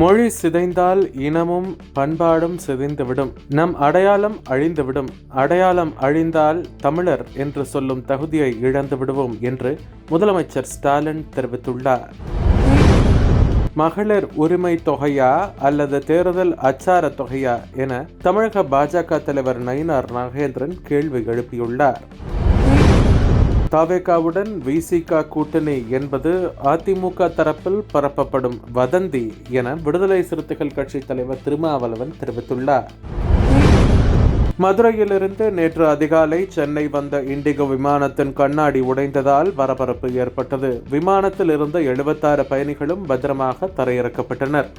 மொழி சிதைந்தால் இனமும் பண்பாடும் சிதைந்துவிடும். நம் அடையாளம் அழிந்துவிடும். அடையாளம் அழிந்தால் தமிழர் என்று சொல்லும் தகுதியை இழந்து விடுவோம் என்று முதலமைச்சர் ஸ்டாலின் தெரிவித்துள்ளார். மகளிர் உரிமை தொகையா அல்லது தேர்தல் அச்சார தொகையா என தமிழக பாஜக தலைவர் நயினார் நாகேந்திரன் கேள்வி எழுப்பியுள்ளார். தவேகாவுடன் விசிக கூட்டணி என்பது அதிமுக தரப்பில் பரப்பப்படும் வதந்தி என விடுதலை சிறுத்தைகள் கட்சி தலைவர் திருமாவளவன் தெரிவித்துள்ளார். மதுரையிலிருந்து நேற்று அதிகாலை சென்னை வந்த இண்டிகோ விமானத்தின் கண்ணாடி உடைந்ததால் பரபரப்பு ஏற்பட்டது. விமானத்தில் இருந்த எழுபத்தாறு பயணிகளும் பத்திரமாக தரையிறக்கப்பட்டனர்.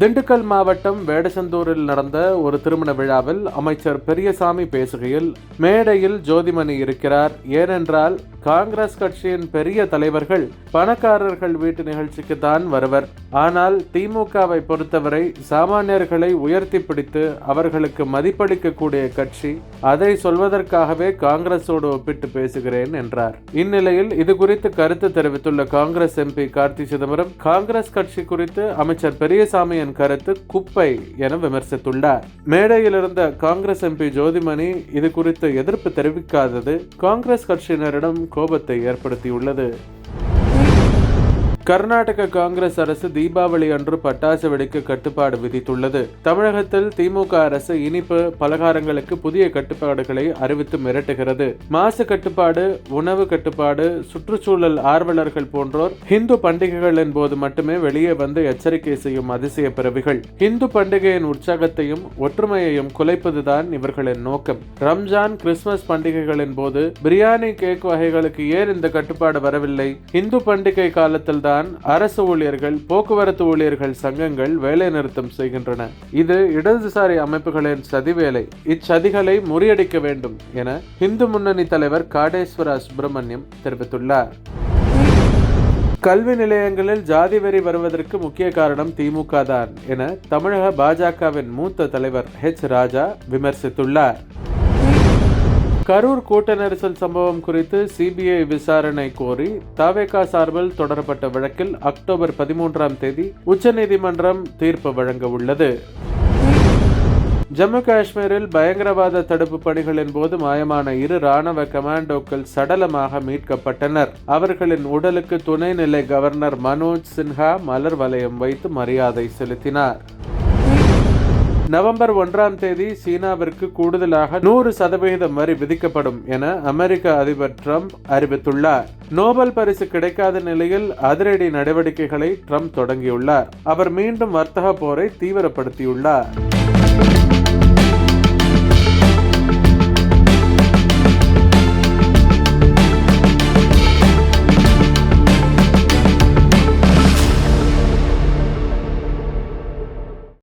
திண்டுக்கல் மாவட்டம் வேடசந்தூரில் நடந்த ஒரு திருமண விழாவில் அமைச்சர் பெரியசாமி பேசுகையில் மேடையில் ஜோதிமணி இருக்கிறார். ஏனென்றால் காங்கிரஸ் கட்சியின் பெரிய தலைவர்கள் பணக்காரர்கள் வீட்டு நிகழ்ச்சிக்கு தான் வருவர். ஆனால் திமுகவை பொறுத்தவரை சாமானியர்களை உயர்த்தி பிடித்து அவர்களுக்கு மதிப்பளிக்கக்கூடிய கட்சி அதை சொல்வதற்காகவே காங்கிரஸோடு ஒப்பிட்டு பேசுகிறேன் என்றார். இந்நிலையில் இது குறித்து கருத்து தெரிவித்துள்ள Congress MP Karti Chidambaram Congress கட்சி குறித்து அமைச்சர் பெரியசாமியின் கருத்து குப்பை என விமர்சித்துள்ளார். மேடையில் இருந்த காங்கிரஸ் எம்பி ஜோதிமணி இது குறித்து எதிர்ப்பு தெரிவிக்காதது காங்கிரஸ் கட்சியினரிடம் கோபத்தை ஏற்படுத்தியுள்ளது. கர்நாடக காங்கிரஸ் அரசு தீபாவளி அன்று பட்டாசு வெடிக்க கட்டுப்பாடு விதித்துள்ளது. தமிழகத்தில் திமுக அரசு இனிப்பு பலகாரங்களுக்கு புதிய கட்டுப்பாடுகளை அறிவித்து மிரட்டுகிறது. மாசு கட்டுப்பாடு உணவு கட்டுப்பாடு சுற்றுச்சூழல் ஆர்வலர்கள் போன்றோர் இந்து பண்டிகைகளின் போது மட்டுமே வெளியே வந்து எச்சரிக்கை செய்யும் அதிசய பிறவிகள். இந்து பண்டிகையின் உற்சாகத்தையும் ஒற்றுமையையும் குலைப்பதுதான் இவர்களின் நோக்கம். ரம்ஜான் கிறிஸ்துமஸ் பண்டிகைகளின் போது பிரியாணி கேக் வகைகளுக்கு ஏன் இந்த கட்டுப்பாடு வரவில்லை? இந்து பண்டிகை காலத்தில் தான் அரசு ஊழியர்கள் போக்குவரத்து ஊழியர்கள் சங்கங்கள் வேலை நிறுத்தம் செய்கின்றன. இது இடதுசாரி அமைப்புகளின் சதிவேலை. இச்சதிகளை முறியடிக்க வேண்டும் என இந்து முன்னணி தலைவர் காடேஸ்வரா சுப்பிரமணியம் தெரிவித்துள்ளார். கல்வி நிலையங்களில் ஜாதி வெறி வருவதற்கு முக்கிய காரணம் திமுக தான் என தமிழக பாஜகவின் மூத்த தலைவர் ஹெச். ராஜா விமர்சித்துள்ளார். கரூர் கூட்ட நெரிசல் சம்பவம் குறித்து சிபிஐ விசாரணை கோரி தவேகா சார்பில் தொடரப்பட்ட வழக்கில் அக்டோபர் பதிமூன்றாம் தேதி உச்சநீதிமன்றம் தீர்ப்பு வழங்க உள்ளது. ஜம்மு காஷ்மீரில் பயங்கரவாத தடுப்பு பணிகளின் போது மாயமான இரு ராணுவ கமாண்டோக்கள் சடலமாக மீட்கப்பட்டனர். அவர்களின் உடலுக்கு துணைநிலை கவர்னர் மனோஜ் சின்ஹா மலர் வளையம் வைத்து மரியாதை செலுத்தினார். நவம்பர் ஒன்றாம் தேதி சீனாவிற்கு கூடுதலாக நூறு சதவிகிதம் வரி விதிக்கப்படும் என அமெரிக்க அதிபர் ட்ரம்ப் அறிவித்துள்ளார். நோபல் பரிசு கிடைக்காத நிலையில் அதிரடி நடவடிக்கைகளை ட்ரம்ப் தொடங்கியுள்ளார். அவர் மீண்டும் வர்த்தக போரை தீவிரப்படுத்தியுள்ளார்.